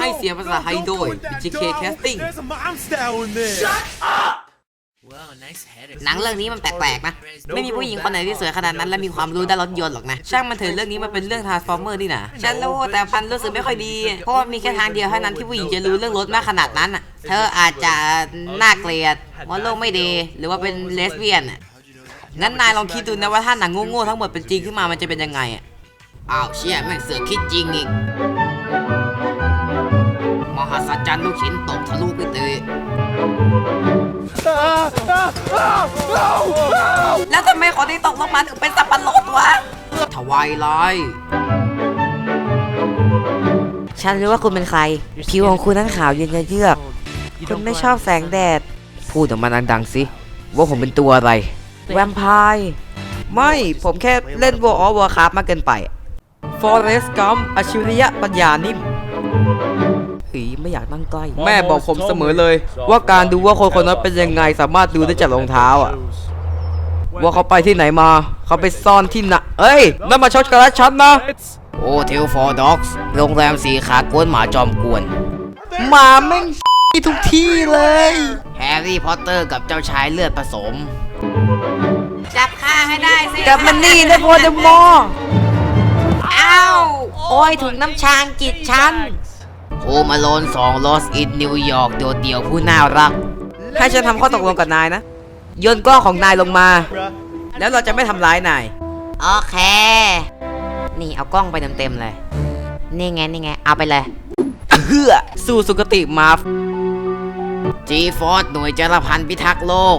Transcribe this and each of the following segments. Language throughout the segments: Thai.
ให้เสียงภาษาไทยโดย GK Casting There's a mom style in there. หนังเรื่องนี้มันแปลกๆนะ ไม่มีผู้หญิงคนไหนที่สวยขนาดนั้นและมีความรู้ด้านรถยนต์หรอกนะ ช่างมันเถอะเรื่องนี้มันเป็นเรื่องทาร์ฟอร์เมอร์นี่นะฉันรู้แต่พันรู้สึกไม่ค่อยดี เพราะว่ามีแค่ทางเดียวเท่านั้นที่ผู้หญิงจะรู้เรื่องรถมากขนาดนั้นอะเธออาจจะน่าเกลียดมอนโลกไม่ดี หรือว่าเป็นเลสเบี้ยนอะงั้นนายลองคิดดูนะว่าถ้าหนังโง่ๆทั้งหมดเป็นจริงขึ้นมามันจะเป็นยังไงอะอ้าวเชี่ยแม่งเสือกคิดจริงอีก มหัศจรรย์ลูกชิ้นตกทะลุไปเตยแล้วทำไมคนที่ตกลงมาถึงเป็นสับปะรดวะทวายไลท์ฉันรู้ว่าคุณเป็นใคร ผิวของคุณนั้นขาวเย็นเยือก คุณไม่ชอบแสงแดด พูดออกมาดังๆสิ ว่าผมเป็นตัวอะไร แวมไพร์ ไม่ ผมแค่เล่น World of Warcraft มากเกินไป Forest Gump อัจฉริยะปัญญานิ่ม เฮ้ยไม่อยากนั่งใกล้ แม่บอกผมเสมอเลย ว่าการดูว่าคนคนนั้นเป็นยังไงสามารถดูได้จากรองเท้าอะ ว่าเขาไปที่ไหนมา เขาไปซ่อนที่ไหนเอ้ยนั่นมาช็อตกระชันนะ โอ้เทลฟอร์ด็อกส์โรงแรมสีขากวนหมาจอมกวนหมาแม่งทุกที่เลย แฮร์รี่พอตเตอร์กับเจ้าชายเลือดผสม จับข้าให้ได้สิกับมันนี่นะโพเดมออ้าว โอ้ยถุงน้ำชางจิตฉัน โฮมาโลนสองลอสอินนิวยอร์กโดดเดี่ยวผู้น่ารัก ให้ฉันทำข้อตกลงกับนายนะโยนกล้องของนายลงมา แล้วเราจะไม่ทำร้ายนาย โอเค นี่เอากล้องไปเต็มๆเลย นี่ไงนี่ไง เอาไปเลยเฮือสู่สุคติมาฟจีฟอร์ดหน่วยจารพันธ์พิทักษ์โลก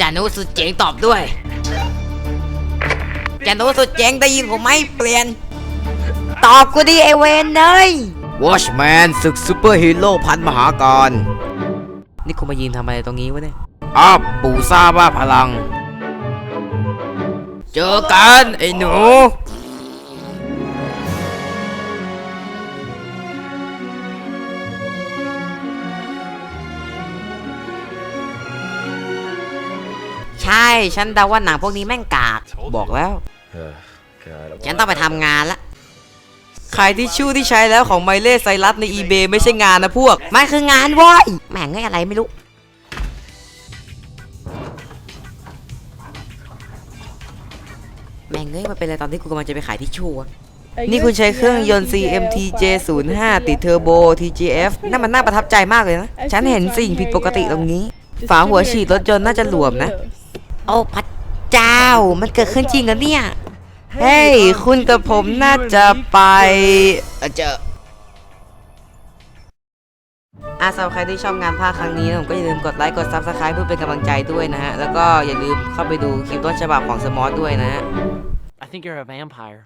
จานุสุดเจ๋งตอบด้วยจานุสุดเจ๋งได้ยินผมไหมเปลี่ยน ตอบกูดิไอเวนเนยวอชแมนศึกซูเปอร์ฮีโร่พันมหาการนี่คุณมายืนทำอะไรตรงนี้วะเนี่ยอ้าวปู่ซาบ้าพลัง เจอกันไอ้หนู ใช่ ฉันเดาว่าหนังพวกนี้แม่งกาก บอกแล้ว ฉันต้องไปทำงานละ ขายทิชชู่ที่ใช้แล้วของไมเล่ไซรัสใน eBay ไม่ใช่งานนะพวก มันคืองานเว้ยแม่งเอ้ยอะไรไม่รู้ แม่งเอ้ยมันเป็นอะไรตอนที่กูกำลังจะไปขายทิชชู่อะนี่คุณใช้เครื่องยนต์ CMT J05 ติดเทอร์โบ TGF นั่นมันน่าประทับใจมากเลยนะ ฉันเห็นสิ่งผิดปกติตรงนี้ ฝาหัวฉีดรถยนต์น่าจะหลวมนะ โอ้พระเจ้า มันเกิดขึ้นจริงเหรอเนี่ย เฮ้ย คุณกับผมน่าจะไปเอ่อเจออาสำหรับใครที่ชอบงานภาคครั้งนี้นะผมก็อย่าลืมกดไลค์กด Subscribe เพื่อเป็นกำลังใจด้วยนะฮะ แล้วก็อย่าลืมเข้าไปดูคลิปต้นฉบับของสมอสด้วยนะฮะ I think you're a vampire.